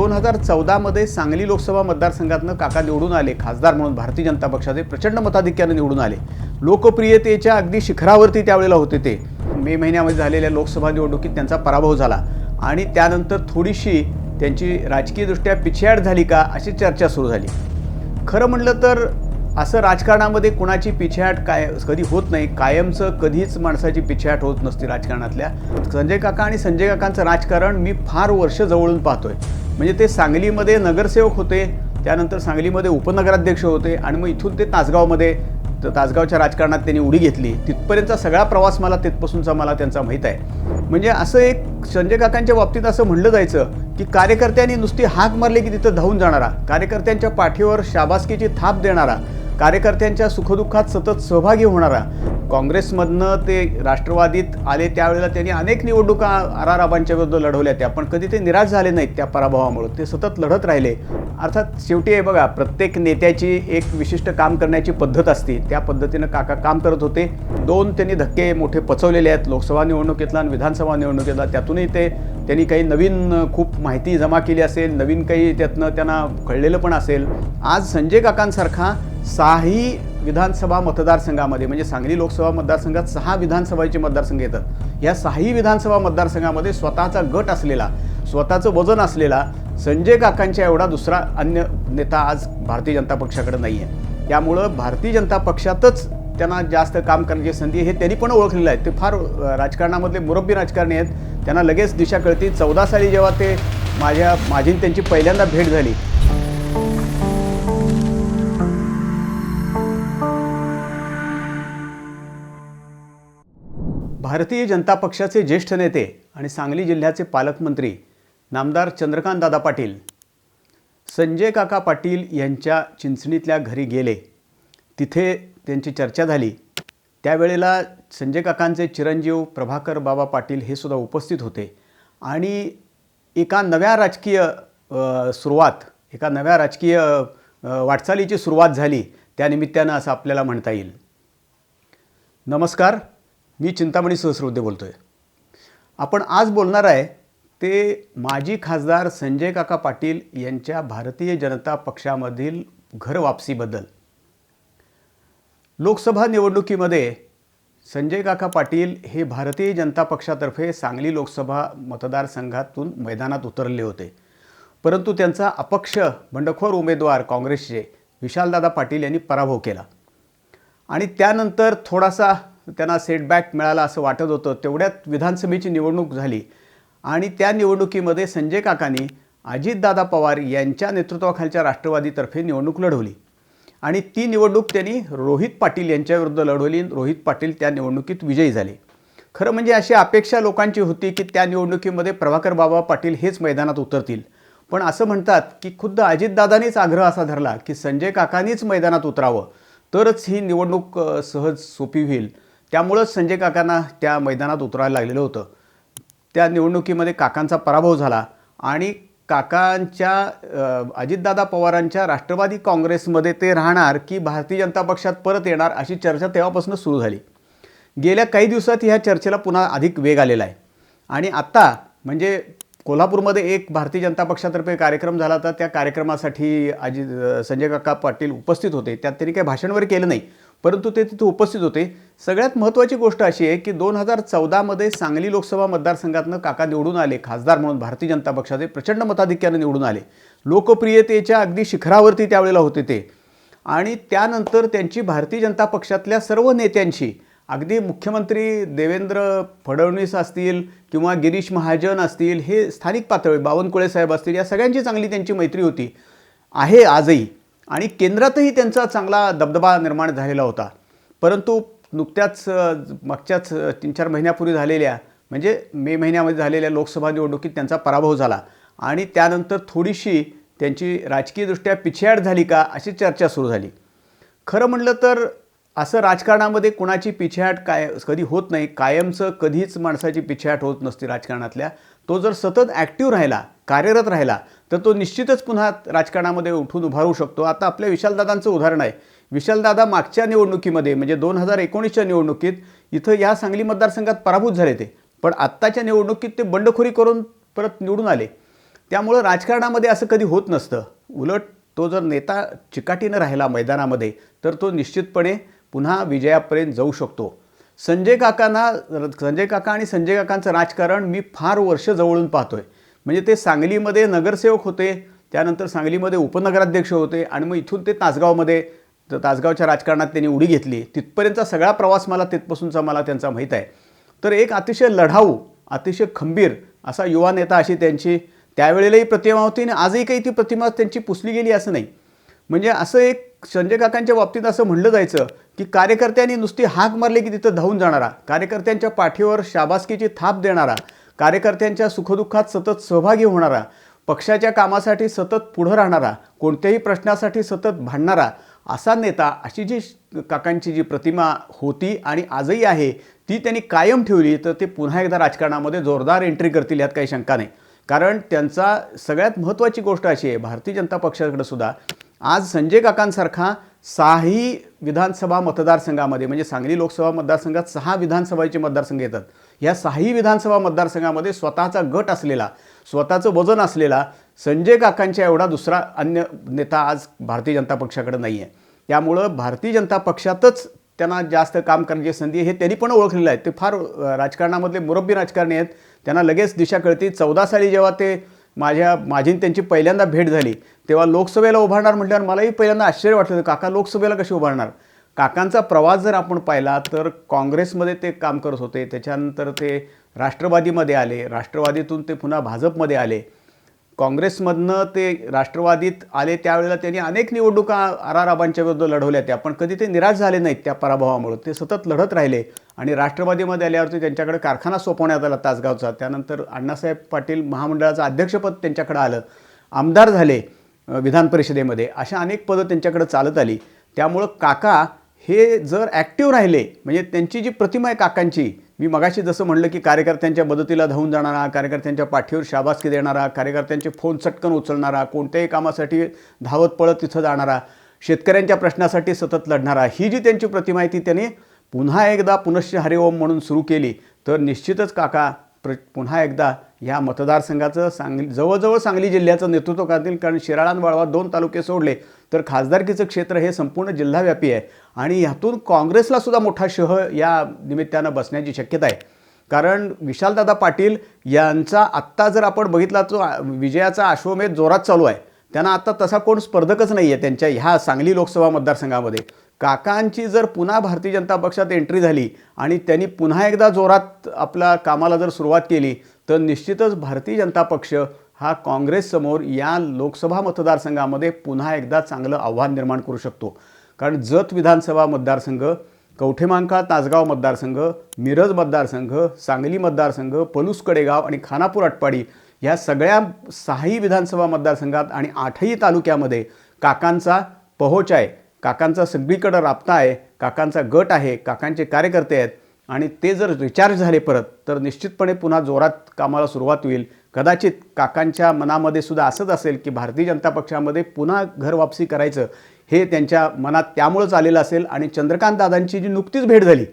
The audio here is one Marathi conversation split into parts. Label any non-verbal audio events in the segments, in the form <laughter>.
दोन हजार चौदामध्ये सांगली लोकसभा मतदारसंघातनं काका निवडून आले खासदार म्हणून भारतीय जनता पक्षाचे प्रचंड मताधिक्यानं निवडून आले. लोकप्रियतेच्या अगदी शिखरावरती त्यावेळेला होते ते. मे महिन्यामध्ये झालेल्या लोकसभा निवडणुकीत त्यांचा पराभव झाला. आणि त्यानंतर थोडीशी त्यांची राजकीयदृष्ट्या पिछेहाट झाली का अशी चर्चा सुरू झाली. खरं म्हटलं तर असं राजकारणामध्ये कुणाची पिछेहाट काय कधी होत नाही. कायमचं कधीच माणसाची पिछेहाट होत नसते राजकारणातल्या. संजय काका आणि संजय काकांचं राजकारण मी फार वर्ष जवळून पाहतोय. म्हणजे ते सांगलीमध्ये नगरसेवक होते त्यानंतर सांगलीमध्ये उपनगराध्यक्ष होते आणि मग इथून ते तासगावमध्ये तर तासगावच्या राजकारणात त्यांनी उडी घेतली. तिथपर्यंतचा सगळा प्रवास मला तिथपासूनचा मला त्यांचा माहीत आहे. म्हणजे असं एक संजय काकांच्या बाबतीत असं म्हणलं जायचं की कार्यकर्त्यांनी नुसती हाक मारली की तिथं धावून जाणारा कार्यकर्त्यांच्या पाठीवर शाबासकीची थाप देणारा कार्यकर्त्यांच्या सुखदुःखात सतत सहभागी होणारा काँग्रेसमधनं ते राष्ट्रवादीत आले त्यावेळेला त्यांनी अनेक निवडणुका आराराबांच्या विरुद्ध लढवल्या त्या पण कधी ते निराश झाले नाहीत त्या पराभवामुळे. ते सतत लढत राहिले. अर्थात शेवटी आहे बघा प्रत्येक नेत्याची एक विशिष्ट काम करण्याची पद्धत असते. त्या पद्धतीनं काका काम करत होते. दोन त्यांनी धक्के मोठे पचवलेले आहेत. लोकसभा निवडणुकीतला आणि विधानसभा निवडणुकीतला. त्यातूनही ते त्यांनी काही नवीन खूप माहिती जमा केली असेल नवीन काही त्यातनं त्यांना कळलेलं पण असेल. आज संजय काकांसारखा साही विधानसभा मतदारसंघामध्ये म्हणजे सांगली लोकसभा मतदारसंघात सहा विधानसभाचे मतदारसंघ येतात. या सहाही विधानसभा मतदारसंघामध्ये स्वतःचा गट असलेला स्वतःचं वजन असलेला संजय काकांच्या एवढा दुसरा अन्य नेता आज भारतीय जनता पक्षाकडे नाही आहे त्यामुळं भारतीय जनता पक्षातच त्यांना जास्त काम करण्याची संधी हे त्यांनी पण ओळखलेलं आहे. ते फार राजकारणामधले मुरब्बी राजकारणी आहेत. त्यांना लगेच दिशा कळती. चौदा साली जेव्हा ते माझ्या माझी त्यांची पहिल्यांदा भेट झाली भारतीय जनता पक्षाचे ज्येष्ठ नेते आणि सांगली जिल्ह्याचे पालकमंत्री नामदार चंद्रकांतदादा पाटील संजय काका पाटील यांच्या चिंचणीतल्या घरी गेले. तिथे त्यांची चर्चा झाली. त्यावेळेला संजय काकांचे चिरंजीव प्रभाकर बाबा पाटील हे सुद्धा उपस्थित होते. आणि एका नव्या राजकीय सुरुवात एका नव्या राजकीय वाटचालीची सुरुवात झाली. त्यानिमित्तानं असं आपल्याला म्हणता येईल. नमस्कार. मी चिंतामणी सहस्रबुद्धे बोलतो आहे आपण आज बोलणार आहे ते माजी खासदार संजय काका पाटील यांच्या भारतीय जनता पक्षामधील घर वापसीबद्दल. लोकसभा निवडणुकीमध्ये संजय काका पाटील हे भारतीय जनता पक्षातर्फे सांगली लोकसभा मतदारसंघातून मैदानात उतरले होते. परंतु त्यांचा अपक्ष बंडखोर उमेदवार काँग्रेसचे विशालदादा पाटील यांनी पराभव केला. आणि त्यानंतर थोडासा त्यांना सेटबॅक मिळाला असं वाटत होतं. तेवढ्यात विधानसभेची निवडणूक झाली. आणि त्या निवडणुकीमध्ये संजय काकांनी अजितदादा पवार यांच्या नेतृत्वाखालच्या राष्ट्रवादीतर्फे निवडणूक लढवली. आणि ती निवडणूक त्यांनी रोहित पाटील यांच्याविरुद्ध लढवली. रोहित पाटील त्या निवडणुकीत विजयी झाले. खरं म्हणजे अशी अपेक्षा लोकांची होती की त्या निवडणुकीमध्ये प्रभाकर बाबा पाटील हेच मैदानात उतरतील. पण असं म्हणतात की खुद्द अजितदादांनीच आग्रह असा धरला की संजय काकांनीच मैदानात उतरावं. तरच ही निवडणूक सहज सोपी होईल. त्यामुळंच संजय काकांना त्या मैदानात उतरायला लागलेलं होतं. त्या निवडणुकीमध्ये काकांचा पराभव झाला आणि काकांच्या अजितदादा पवारांच्या राष्ट्रवादी काँग्रेसमध्ये ते राहणार की भारतीय जनता पक्षात परत येणार अशी चर्चा तेव्हापासून सुरू झाली. गेल्या काही दिवसात ह्या चर्चेला पुन्हा अधिक वेग आलेला आहे. आणि आत्ता म्हणजे कोल्हापूरमध्ये एक भारतीय जनता पक्षातर्फे कार्यक्रम झाला होता. त्या कार्यक्रमासाठी आजी संजय काका पाटील उपस्थित होते. त्यात त्यांनी काही भाषणवर केलं नाही परंतु ते तिथे उपस्थित होते. सगळ्यात महत्त्वाची गोष्ट अशी आहे की दोन हजार चौदामध्ये सांगली लोकसभा मतदारसंघातनं काका निवडून आले खासदार म्हणून भारतीय जनता पक्षाचे प्रचंड मताधिक्यानं निवडून आले. लोकप्रियतेच्या अगदी शिखरावरती त्यावेळेला होते ते. आणि त्यानंतर त्यांची भारतीय जनता पक्षातल्या सर्व नेत्यांशी अगदी मुख्यमंत्री देवेंद्र फडणवीस असतील किंवा गिरीश महाजन असतील हे स्थानिक पातळी बावनकुळे साहेब असतील या सगळ्यांची चांगली त्यांची मैत्री होती. आहे आजही. आणि केंद्रातही त्यांचा चांगला दबदबा निर्माण झालेला होता. परंतु नुकत्याच मागच्याच तीन चार महिन्यापूर्वी झालेल्या म्हणजे मे महिन्यामध्ये झालेल्या लोकसभा निवडणुकीत त्यांचा पराभव झाला. आणि त्यानंतर थोडीशी त्यांची राजकीयदृष्ट्या पिछेहाट झाली का अशी चर्चा सुरू झाली. खरं म्हटलं तर असं राजकारणामध्ये कुणाची पिछेहाट काय कधी होत नाही कायमचं कधीच माणसाची पिछेहाट होत नसते राजकारणातल्या. तो जर सतत ॲक्टिव्ह राहिला कार्यरत राहिला तर तो निश्चितच पुन्हा राजकारणामध्ये उठून उभारू शकतो. आता आपल्या विशालदादांचं उदाहरण आहे. विशालदादा मागच्या निवडणुकीमध्ये म्हणजे दोन हजार एकोणीसच्या निवडणुकीत इथं या सांगली मतदारसंघात पराभूत झाले ते. पण आत्ताच्या निवडणुकीत ते बंडखोरी करून परत निवडून आले. त्यामुळं राजकारणामध्ये असं कधी होत नसतं. उलट तो जर नेता चिकाटीनं राहिला मैदानामध्ये तर तो निश्चितपणे पुन्हा विजयापर्यंत जाऊ शकतो. संजय काकांना संजय काका आणि संजय काकांचं राजकारण मी फार वर्ष जवळून पाहतो आहे म्हणजे ते सांगलीमध्ये नगरसेवक होते त्यानंतर सांगलीमध्ये उपनगराध्यक्ष होते आणि मग इथून ते तासगावमध्ये तर तासगावच्या राजकारणात त्यांनी उडी घेतली. तिथपर्यंतचा सगळा प्रवास मला तिथपासूनचा मला त्यांचा माहीत आहे. तर एक अतिशय लढाऊ अतिशय खंबीर असा युवा नेता अशी त्यांची त्यावेळेलाही प्रतिमा होती आणि आजही काही ती प्रतिमा त्यांची पुसली गेली असं नाही. म्हणजे असं एक संजय काकांच्या बाबतीत असं म्हणलं जायचं की कार्यकर्त्यांनी नुसती हाक मारली की तिथं धावून जाणारा कार्यकर्त्यांच्या पाठीवर शाबासकीची थाप देणारा कार्यकर्त्यांच्या सुखदुःखात सतत सहभागी होणारा पक्षाच्या कामासाठी सतत पुढं राहणारा कोणत्याही प्रश्नासाठी सतत भांडणारा असा नेता अशी जी काकांची जी प्रतिमा होती आणि आजही आहे ती त्यांनी कायम ठेवली. तर ते पुन्हा एकदा राजकारणामध्ये जोरदार एंट्री करतील यात काही शंका नाही. कारण त्यांचा सगळ्यात महत्त्वाची गोष्ट अशी आहे भारतीय जनता पक्षाकडे सुद्धा आज संजय काकांसारखा सहाही विधानसभा मतदारसंघामध्ये म्हणजे सांगली लोकसभा मतदारसंघात सहा विधानसभाचे मतदारसंघ येतात. ह्या सहाही विधानसभा मतदारसंघामध्ये स्वतःचा गट असलेला स्वतःचं वजन असलेला संजय काकांच्या एवढा दुसरा अन्य नेता आज भारतीय जनता पक्षाकडे नाही आहे त्यामुळं भारतीय जनता पक्षातच त्यांना जास्त काम करण्याची संधी आहे हे त्यांनी पण ओळखलेलं आहे. ते फार राजकारणामधले मुरब्बी राजकारणी आहेत. त्यांना लगेच दिशा कळते. चौदा साली जेव्हा ते माझ्या माझी त्यांची पहिल्यांदा भेट झाली तेव्हा लोकसभेला उभारणार म्हटल्यावर मलाही पहिल्यांदा आश्चर्य वाटलं होतं, काका लोकसभेला कशी उभारणार? काकांचा प्रवास जर आपण पाहिला तर काँग्रेसमध्ये ते काम करत होते त्याच्यानंतर ते राष्ट्रवादीमध्ये आले राष्ट्रवादीतून ते पुन्हा भाजपमध्ये आले. काँग्रेसमधनं ते राष्ट्रवादीत आले त्यावेळेला त्यांनी अनेक निवडणुका आराराबांच्या विरुद्ध लढवल्या त्या पण कधी ते निराश झाले नाहीत त्या पराभवामुळे. ते सतत लढत राहिले आणि राष्ट्रवादीमध्ये आल्यावरती त्यांच्याकडे कारखाना सोपवण्यात आला तासगावचा. त्यानंतर अण्णासाहेब पाटील महामंडळाचं अध्यक्षपद त्यांच्याकडे आलं. आमदार झाले विधान परिषदेमध्ये. अशा अनेक पदं त्यांच्याकडे चालत आली. त्यामुळं काका हे जर ॲक्टिव्ह राहिले म्हणजे त्यांची जी प्रतिमा आहे काकांची मी मगाशी जसं म्हणलं की कार्यकर्त्यांच्या मदतीला धावून जाणारा कार्यकर्त्यांच्या पाठीवर शाबासकी देणारा कार्यकर्त्यांचे फोन चटकन उचलणारा कोणत्याही कामासाठी धावत पळत तिथं जाणारा शेतकऱ्यांच्या प्रश्नासाठी सतत लढणारा ही जी त्यांची प्रतिमा आहे ती त्यांनी पुन्हा एकदा पुनश्च हरिओम म्हणून सुरू केली. तर निश्चितच काका प्र पुन्हा एकदा या मतदारसंघाचं सांगली जवळजवळ सांगली जिल्ह्याचं नेतृत्व करतील कारण शिराळा आणि वाळवा दोन तालुके सोडले. तर खासदारकीचं क्षेत्र हे संपूर्ण जिल्हाव्यापी आहे. आणि ह्यातून काँग्रेसला सुद्धा मोठा शह या निमित्तानं बसण्याची शक्यता आहे. कारण विशालदादा पाटील यांचा आत्ता जर आपण बघितला तो विजयाचा अश्वमेध जोरात चालू आहे. त्यांना आता तसा कोण स्पर्धकच नाही आहे त्यांच्या ह्या सांगली लोकसभा मतदारसंघामध्ये. काकांची जर पुन्हा भारतीय जनता पक्षात एंट्री झाली आणि त्यांनी पुन्हा एकदा जोरात आपल्या कामाला जर सुरुवात केली तर निश्चितच भारतीय जनता पक्ष हा काँग्रेससमोर या लोकसभा मतदारसंघामध्ये पुन्हा एकदा चांगलं आव्हान निर्माण करू शकतो. कारण जत विधानसभा मतदारसंघ कवठेमांकाळ तासगाव मतदारसंघ मिरज मतदारसंघ सांगली मतदारसंघ पलूस कडेगाव आणि खानापूर आटपाडी या सगळ्या सहाही विधानसभा मतदारसंघात आणि आठही तालुक्यामध्ये काकांचा पहोच आहे. काकांचा सगळीकडं राबता आहे काकांचा गट आहे काकांचे कार्यकर्ते आहेत आणि ते जर रिचार्ज झाले परत तर निश्चितपणे पुन्हा जोरात कामाला सुरुवात होईल. कदाचित काकांच्या मनामध्ये सुद्धा असंच असेल की भारतीय जनता पक्षामध्ये पुन्हा घर वापसी करायचं हे त्यांच्या मनात त्यामुळंच आलेलं असेल आणि चंद्रकांत दादांची जी नुकतीच भेट झाली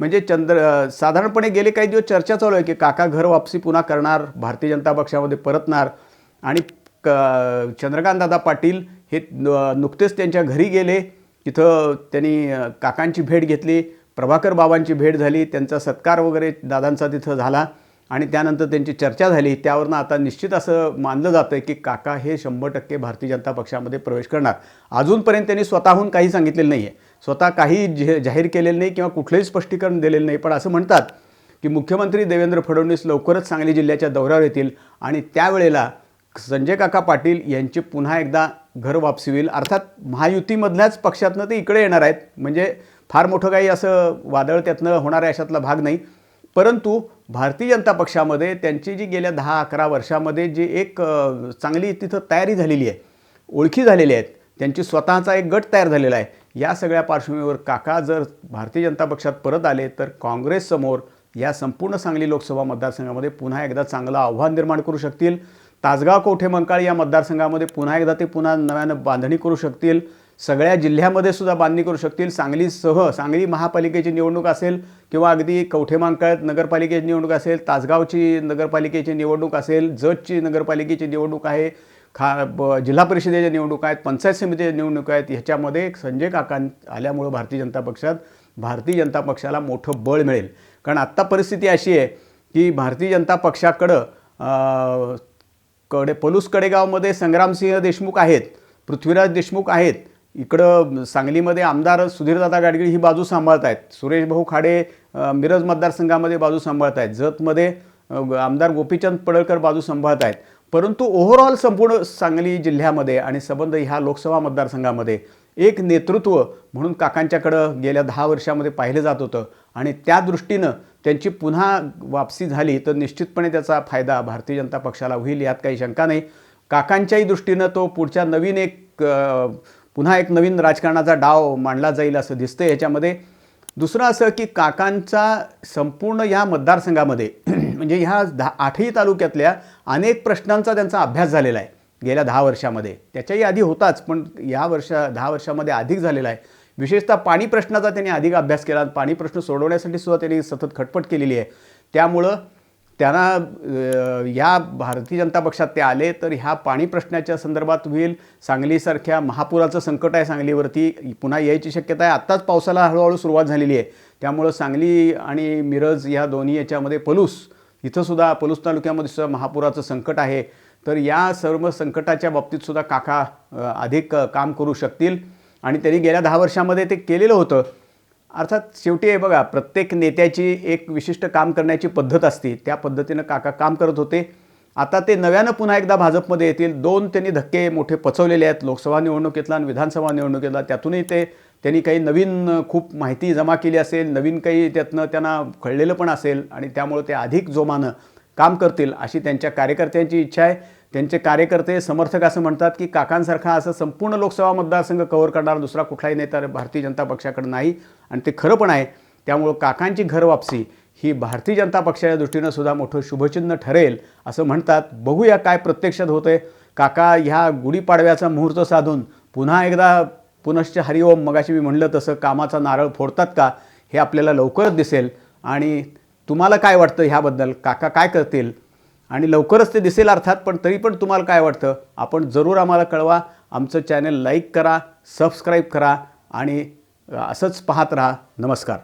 म्हणजे चंद्र साधारणपणे गेले काही दिवस चर्चा चालू आहे की काका घर वापसी पुन्हा करणार भारतीय जनता पक्षामध्ये परतणार आणि क चंद्रकांतदादा पाटील हे न- नुकतेच त्यांच्या घरी गेले तिथं त्यांनी काकांची भेट घेतली प्रभाकर बाबांची भेट झाली त्यांचा सत्कार वगैरे दादांचा तिथं झाला. आणि त्यानंतर त्यांची चर्चा झाली. त्यावरनं आता निश्चित असं मानलं जातं की काका हे शंभर टक्के भारतीय जनता पक्षामध्ये प्रवेश करणार. अजूनपर्यंत त्यांनी स्वतःहून काही सांगितलेलं नाही आहे स्वतः काही जे- जाहीर केलेलं नाही किंवा कुठलंही स्पष्टीकरण दिलेलं नाही. पण असं म्हणतात की मुख्यमंत्री देवेंद्र फडणवीस लवकरच सांगली जिल्ह्याच्या दौऱ्यावर येतील आणि त्यावेळेला संजय काका पाटील यांची पुन्हा एकदा घर वापसी होईल. अर्थात महायुतीमधल्याच पक्षातनं ते इकडे येणार आहेत. म्हणजे फार मोठं काही असं वादळ त्यातनं होणार आहे अशातला भाग नाही. परंतु भारतीय जनता पक्षामध्ये त्यांची जी गेल्या दहा अकरा वर्षामध्ये जी एक चांगली तिथं तयारी झालेली आहे ओळखी झालेली आहेत त्यांची स्वतःचा एक गट तयार झालेला आहे या सगळ्या पार्श्वभूमीवर काका जर भारतीय जनता पक्षात परत आले तर काँग्रेससमोर या संपूर्ण सांगली लोकसभा मतदारसंघामध्ये पुन्हा एकदा चांगलं आव्हान निर्माण करू शकतील. तासगाव कोठे मंकाळ या मतदारसंघामध्ये पुन्हा एकदा ते पुन्हा नव्यानं बांधणी करू शकतील. सगळ्या जिल्ह्यामध्ये सुद्धा बांधणी करू शकतील. सांगलीसह सांगली महापालिकेची निवडणूक असेल किंवा अगदी कवठेमांकाळ्यात नगरपालिकेची निवडणूक असेल तासगावची नगरपालिकेची निवडणूक असेल जतची नगरपालिकेची निवडणूक आहे खा ब जिल्हा परिषदेच्या निवडणूक आहेत पंचायत समितीच्या निवडणूक आहेत ह्याच्यामध्ये संजय काका आल्यामुळं भारतीय जनता पक्षात भारतीय जनता पक्षाला मोठं बळ मिळेल. कारण आत्ता परिस्थिती अशी आहे की भारतीय जनता पक्षाकडं कडे पलूस कडेगावमध्ये संग्रामसिंह देशमुख आहेत पृथ्वीराज देशमुख आहेत इकडं सांगलीमध्ये आमदार सुधीरदादा गाडगीळ ही बाजू सांभाळत आहेत सुरेश भाऊ खाडे मिरज मतदारसंघामध्ये बाजू सांभाळत आहेत जतमध्ये आमदार गोपीचंद पडळकर बाजू सांभाळत आहेत परंतु ओव्हरऑल संपूर्ण सांगली जिल्ह्यामध्ये आणि संबंध ह्या लोकसभा मतदारसंघामध्ये एक नेतृत्व म्हणून काकांच्याकडं गेल्या दहा वर्षामध्ये पाहिलं जात होतं आणि त्या दृष्टीनं त्यांची पुन्हा वापसी झाली तर निश्चितपणे त्याचा फायदा भारतीय जनता पक्षाला होईल यात काही शंका नाही. काकांच्याही दृष्टीनं तो पुढच्या नवीन एक पुन्हा एक नवीन राजकारणाचा डाव मांडला जाईल असं दिसतं याच्यामध्ये दुसरं असं की काकांचा संपूर्ण या मतदारसंघामध्ये <clears throat> म्हणजे ह्या दहा आठही तालुक्यातल्या अनेक प्रश्नांचा त्यांचा अभ्यास झालेला आहे. गेल्या दहा वर्षामध्ये. त्याच्याही आधी होताच पण या वर्षा दहा वर्षामध्ये अधिक झालेला आहे. विशेषतः पाणी प्रश्नाचा त्यांनी अधिक अभ्यास केला. पाणी प्रश्न सोडवण्यासाठी सुद्धा त्यांनी सतत खटपट केलेली आहे. त्यामुळं त्यांना ह्या या भारतीय जनता पक्षात ते आले तर ह्या पाणी प्रश्नाच्या संदर्भात होईल. सांगलीसारख्या महापुराचं संकट आहे सांगलीवरती. पुन्हा यायची शक्यता आहे. आत्ताच पावसाला हळूहळू सुरुवात झालेली आहे. त्यामुळं सांगली आणि मिरज ह्या दोन्ही याच्यामध्ये पलूस इथंसुद्धा पलूस तालुक्यामध्ये सुद्धा महापुराचं संकट आहे. तर या सर्व संकटाच्या बाबतीतसुद्धा काका अधिक काम करू शकतील. आणि त्यांनी गेल्या दहा वर्षामध्ये ते केलेलं होतं. अर्थात शेवटी आहे बघा प्रत्येक नेत्याची एक विशिष्ट काम करण्याची पद्धत असते. त्या पद्धतीनं काका काम करत होते. आता ते नव्यानं पुन्हा एकदा भाजपमध्ये येतील. दोन त्यांनी धक्के मोठे पचवलेले आहेत. लोकसभा निवडणुकीतला आणि विधानसभा निवडणुकीतला. त्यातूनही ते त्यांनी काही नवीन खूप माहिती जमा केली असेल. नवीन काही त्यातनं त्यांना कळलेलं पण असेल. आणि त्यामुळे ते अधिक जोमानं काम करतील अशी त्यांच्या कार्यकर्त्यांची इच्छा आहे. त्यांचे कार्यकर्ते समर्थक असं म्हणतात की काकांसारखा असं संपूर्ण लोकसभा मतदारसंघ कव्हर करणारा दुसरा कुठलाही नेता भारतीय जनता पक्षाकडे नाही आणि ते खरं पण आहे. त्यामुळं काकांची घरवापसी ही भारतीय जनता पक्षाच्या दृष्टीनं सुद्धा मोठं शुभचिन्ह ठरेल असं म्हणतात. बघूया काय प्रत्यक्षात होतंय. काका ह्या गुढीपाडव्याचा मुहूर्त साधून पुन्हा एकदा पुनश्च हरिओम मगाशी मी म्हणलं तसं कामाचा नारळ फोडतात का हे आपल्याला लवकरच दिसेल. आणि तुम्हाला काय वाटतं ह्याबद्दल? काका काय करतील? आणि लवकरच ते दिसेल अर्थात पण तरी पण तुम्हाला काय वाटतं? आपण जरूर आम्हाला कळवा. आमचं चॅनल लाईक करा सबस्क्राईब करा आणि असंच पाहत राहा. नमस्कार.